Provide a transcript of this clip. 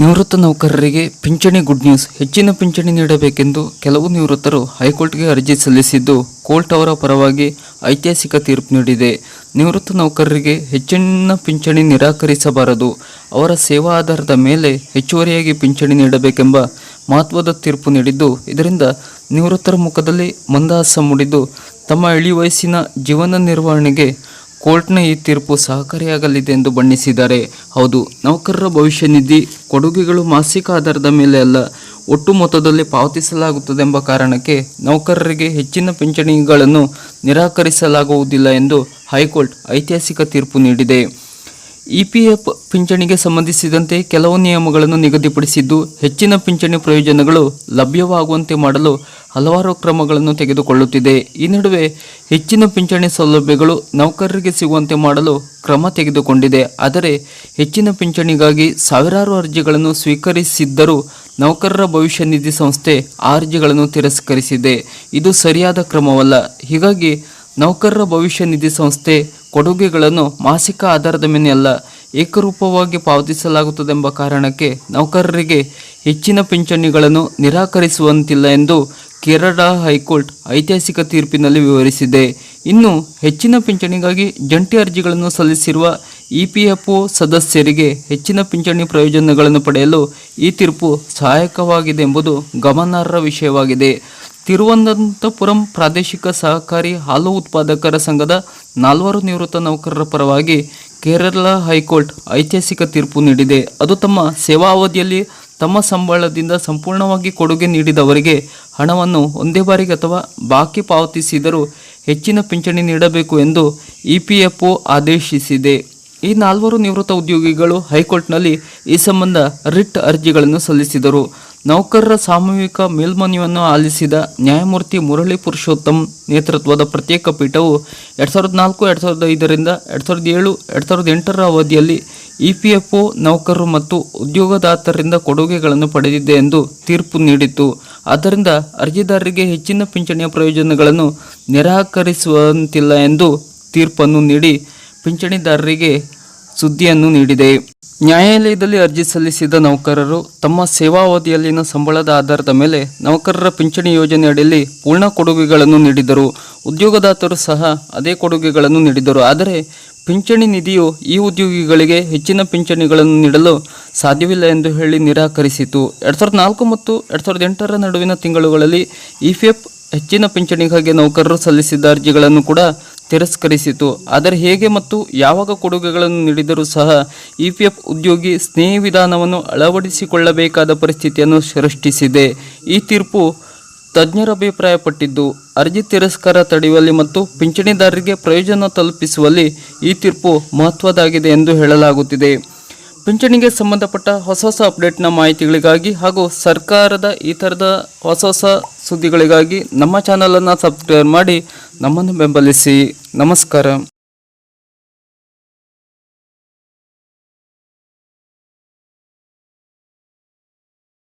ನಿವೃತ್ತ ನೌಕರರಿಗೆ ಪಿಂಚಣಿ ಗುಡ್ ನ್ಯೂಸ್ ಹೆಚ್ಚಿನ ಪಿಂಚಣಿ ನೀಡಬೇಕೆಂದು ಕೆಲವು ನಿವೃತ್ತರು ಹೈಕೋರ್ಟ್ಗೆ ಅರ್ಜಿ ಸಲ್ಲಿಸಿದ್ದು, ಕೋರ್ಟ್ ಅವರ ಪರವಾಗಿ ಐತಿಹಾಸಿಕ ತೀರ್ಪು ನೀಡಿದೆ. ನಿವೃತ್ತ ನೌಕರರಿಗೆ ಹೆಚ್ಚಿನ ಪಿಂಚಣಿ ನಿರಾಕರಿಸಬಾರದು. ಅವರ ಸೇವಾ ಆಧಾರದ ಮೇಲೆ ಹೆಚ್ಚುವರಿಯಾಗಿ ಪಿಂಚಣಿ ನೀಡಬೇಕೆಂಬ ಮಹತ್ವದ ತೀರ್ಪು ನೀಡಿದ್ದು, ಇದರಿಂದ ನಿವೃತ್ತರ ಮುಖದಲ್ಲಿ ಮಂದಹಾಸ ಮೂಡಿದ್ದು, ತಮ್ಮ ಇಳಿ ವಯಸ್ಸಿನ ಜೀವನ ನಿರ್ವಹಣೆಗೆ ಕೋರ್ಟ್ನ ಈ ತೀರ್ಪು ಸಹಕಾರಿಯಾಗಲಿದೆ ಎಂದು ಬಣ್ಣಿಸಿದ್ದಾರೆ. ಹೌದು, ನೌಕರರ ಭವಿಷ್ಯ ನಿಧಿ ಕೊಡುಗೆಗಳು ಮಾಸಿಕ ಆಧಾರದ ಮೇಲೆ ಅಲ್ಲ, ಒಟ್ಟು ಮೊತ್ತದಲ್ಲಿ ಪಾವತಿಸಲಾಗುತ್ತದೆ ಎಂಬ ಕಾರಣಕ್ಕೆ ನೌಕರರಿಗೆ ಹೆಚ್ಚಿನ ಪಿಂಚಣಿಗಳನ್ನು ನಿರಾಕರಿಸಲಾಗುವುದಿಲ್ಲ ಎಂದು ಹೈಕೋರ್ಟ್ ಐತಿಹಾಸಿಕ ತೀರ್ಪು ನೀಡಿದೆ. ಇಪಿಎಫ್ ಪಿಂಚಣಿಗೆ ಸಂಬಂಧಿಸಿದಂತೆ ಕೆಲವು ನಿಯಮಗಳನ್ನು ನಿಗದಿಪಡಿಸಿದ್ದು, ಹೆಚ್ಚಿನ ಪಿಂಚಣಿ ಪ್ರಯೋಜನಗಳು ಲಭ್ಯವಾಗುವಂತೆ ಮಾಡಲು ಹಲವಾರು ಕ್ರಮಗಳನ್ನು ತೆಗೆದುಕೊಳ್ಳುತ್ತಿದೆ. ಈ ನಡುವೆ ಹೆಚ್ಚಿನ ಪಿಂಚಣಿ ಸೌಲಭ್ಯಗಳು ನೌಕರರಿಗೆ ಸಿಗುವಂತೆ ಮಾಡಲು ಕ್ರಮ ತೆಗೆದುಕೊಂಡಿದೆ. ಆದರೆ, ಹೆಚ್ಚಿನ ಪಿಂಚಣಿಗಾಗಿ ಸಾವಿರಾರು ಅರ್ಜಿಗಳನ್ನು ಸ್ವೀಕರಿಸಿದ್ದರೂ ನೌಕರರ ಭವಿಷ್ಯ ನಿಧಿ ಸಂಸ್ಥೆ ಆ ಅರ್ಜಿಗಳನ್ನು ತಿರಸ್ಕರಿಸಿದೆ. ಇದು ಸರಿಯಾದ ಕ್ರಮವಲ್ಲ. ಹೀಗಾಗಿ ನೌಕರರ ಭವಿಷ್ಯ ನಿಧಿ ಸಂಸ್ಥೆ ಕೊಡುಗೆಗಳನ್ನು ಮಾಸಿಕ ಆಧಾರದ ಮೇಲೆ ಅಲ್ಲ ಏಕರೂಪವಾಗಿ ಪಾವತಿಸಲಾಗುತ್ತದೆಂಬ ಕಾರಣಕ್ಕೆ ನೌಕರರಿಗೆ ಹೆಚ್ಚಿನ ಪಿಂಚಣಿಗಳನ್ನು ನಿರಾಕರಿಸುವಂತಿಲ್ಲ ಎಂದು ಕೇರಳ ಹೈಕೋರ್ಟ್ ಐತಿಹಾಸಿಕ ತೀರ್ಪಿನಲ್ಲಿ ವಿವರಿಸಿದೆ. ಇನ್ನು ಹೆಚ್ಚಿನ ಪಿಂಚಣಿಗಾಗಿ ಜಂಟಿ ಅರ್ಜಿಗಳನ್ನು ಸಲ್ಲಿಸಿರುವ ಇಪಿಎಫ್ಒ ಸದಸ್ಯರಿಗೆ ಹೆಚ್ಚಿನ ಪಿಂಚಣಿ ಪ್ರಯೋಜನಗಳನ್ನು ಪಡೆಯಲು ಈ ತೀರ್ಪು ಸಹಾಯಕವಾಗಿದೆ ಎಂಬುದು ಗಮನಾರ್ಹ ವಿಷಯವಾಗಿದೆ. ತಿರುವನಂತಪುರಂ ಪ್ರಾದೇಶಿಕ ಸಹಕಾರಿ ಹಾಲು ಉತ್ಪಾದಕರ ಸಂಘದ ನಾಲ್ವರು ನಿವೃತ್ತ ನೌಕರರ ಪರವಾಗಿ ಕೇರಳ ಹೈಕೋರ್ಟ್ ಐತಿಹಾಸಿಕ ತೀರ್ಪು ನೀಡಿದೆ. ಅದು ತಮ್ಮ ಸೇವಾ ಅವಧಿಯಲ್ಲಿ ತಮ್ಮ ಸಂಬಳದಿಂದ ಸಂಪೂರ್ಣವಾಗಿ ಕೊಡುಗೆ ನೀಡಿದವರಿಗೆ ಹಣವನ್ನು ಒಂದೇ ಬಾರಿಗೆ ಅಥವಾ ಬಾಕಿ ಪಾವತಿಸಿದರೂ ಹೆಚ್ಚಿನ ಪಿಂಚಣಿ ನೀಡಬೇಕು ಎಂದು ಇಪಿಎಫ್ಒ ಆದೇಶಿಸಿದೆ. ಈ ನಾಲ್ವರು ನಿವೃತ್ತ ಉದ್ಯೋಗಿಗಳು ಹೈಕೋರ್ಟ್ನಲ್ಲಿ ಈ ಸಂಬಂಧ ರಿಟ್ ಅರ್ಜಿಗಳನ್ನು ಸಲ್ಲಿಸಿದರು. ನೌಕರರ ಸಾಮೂಹಿಕ ಮೇಲ್ಮನವಿಯನ್ನು ಆಲಿಸಿದ ನ್ಯಾಯಮೂರ್ತಿ ಮುರಳಿ ಪುರುಷೋತ್ತಮ್ ನೇತೃತ್ವದ ಪ್ರತ್ಯೇಕ ಪೀಠವು ಎರಡು ಸಾವಿರದ ನಾಲ್ಕು, ಎರಡು ಸಾವಿರದ ಐದರಿಂದ ಎರಡು ಸಾವಿರದ ಏಳು, ಎರಡು ಸಾವಿರದ ಎಂಟರ ಅವಧಿಯಲ್ಲಿ ಇ ಪಿ ಎಫ್ ಒ ನೌಕರರು ಮತ್ತು ಉದ್ಯೋಗದಾತರಿಂದ ಕೊಡುಗೆಗಳನ್ನು ಪಡೆದಿದೆ ಎಂದು ತೀರ್ಪು ನೀಡಿತು ಆದ್ದರಿಂದ ಅರ್ಜಿದಾರರಿಗೆ ಹೆಚ್ಚಿನ ಪಿಂಚಣಿಯ ಪ್ರಯೋಜನಗಳನ್ನು ನಿರಾಕರಿಸುವಂತಿಲ್ಲ ಎಂದು ತೀರ್ಪನ್ನು ನೀಡಿ ಪಿಂಚಣಿದಾರರಿಗೆ ಸುದ್ದಿಯನ್ನು ನೀಡಿದೆ. ನ್ಯಾಯಾಲಯದಲ್ಲಿ ಅರ್ಜಿ ಸಲ್ಲಿಸಿದ ನೌಕರರು ತಮ್ಮ ಸೇವಾವಧಿಯಲ್ಲಿನ ಸಂಬಳದ ಆಧಾರದ ಮೇಲೆ ನೌಕರರ ಪಿಂಚಣಿ ಯೋಜನೆ ಅಡಿಯಲ್ಲಿ ಪೂರ್ಣ ಕೊಡುಗೆಗಳನ್ನು ನೀಡಿದರು. ಉದ್ಯೋಗದಾತರು ಸಹ ಅದೇ ಕೊಡುಗೆಗಳನ್ನು ನೀಡಿದರು. ಆದರೆ ಪಿಂಚಣಿ ನಿಧಿಯು ಈ ಉದ್ಯೋಗಿಗಳಿಗೆ ಹೆಚ್ಚಿನ ಪಿಂಚಣಿಗಳನ್ನು ನೀಡಲು ಸಾಧ್ಯವಿಲ್ಲ ಎಂದು ಹೇಳಿ ನಿರಾಕರಿಸಿತು. ಎರಡು ಸಾವಿರದ ನಾಲ್ಕು ಮತ್ತು ಎರಡು ಸಾವಿರದ ಎಂಟರ ನಡುವಿನ ತಿಂಗಳುಗಳಲ್ಲಿ ಇಫೆಫ್ ಹೆಚ್ಚಿನ ಪಿಂಚಣಿಗಾಗಿ ನೌಕರರು ಸಲ್ಲಿಸಿದ್ದ ಅರ್ಜಿಗಳನ್ನು ಕೂಡ ತಿರಸ್ಕರಿಸಿತು. ಆದರೆ ಹೇಗೆ ಮತ್ತು ಯಾವಾಗ ಕೊಡುಗೆಗಳನ್ನು ನೀಡಿದರೂ ಸಹ ಇಪಿಎಫ್ ಉದ್ಯೋಗಿ ಸ್ನೇಹ ವಿಧಾನವನ್ನು ಅಳವಡಿಸಿಕೊಳ್ಳಬೇಕಾದ ಪರಿಸ್ಥಿತಿಯನ್ನು ಸೃಷ್ಟಿಸಿದೆ. ಈ ತೀರ್ಪು ತಜ್ಞರ ಅಭಿಪ್ರಾಯಪಟ್ಟಿದ್ದು, ಅರ್ಜಿ ತಿರಸ್ಕಾರ ತಡೆಯುವಲ್ಲಿ ಮತ್ತು ಪಿಂಚಣಿದಾರರಿಗೆ ಪ್ರಯೋಜನ ತಲುಪಿಸುವಲ್ಲಿ ಈ ತೀರ್ಪು ಮಹತ್ವದಾಗಿದೆ ಎಂದು ಹೇಳಲಾಗುತ್ತಿದೆ. ಪಿಂಚಣಿಗೆ ಸಂಬಂಧಪಟ್ಟ ಹೊಸ ಹೊಸ ಅಪ್ಡೇಟ್ನ ಮಾಹಿತಿಗಳಿಗಾಗಿ ಹಾಗೂ ಸರ್ಕಾರದ ಈ ಥರದ ಹೊಸ ಹೊಸ ಸುದ್ದಿಗಳಿಗಾಗಿ ನಮ್ಮ ಚಾನಲನ್ನು ಸಬ್ಸ್ಕ್ರೈಬ್ ಮಾಡಿ ನಮ್ಮನ್ನು ಬೆಂಬಲಿಸಿ ನಮಸ್ಕಾರ.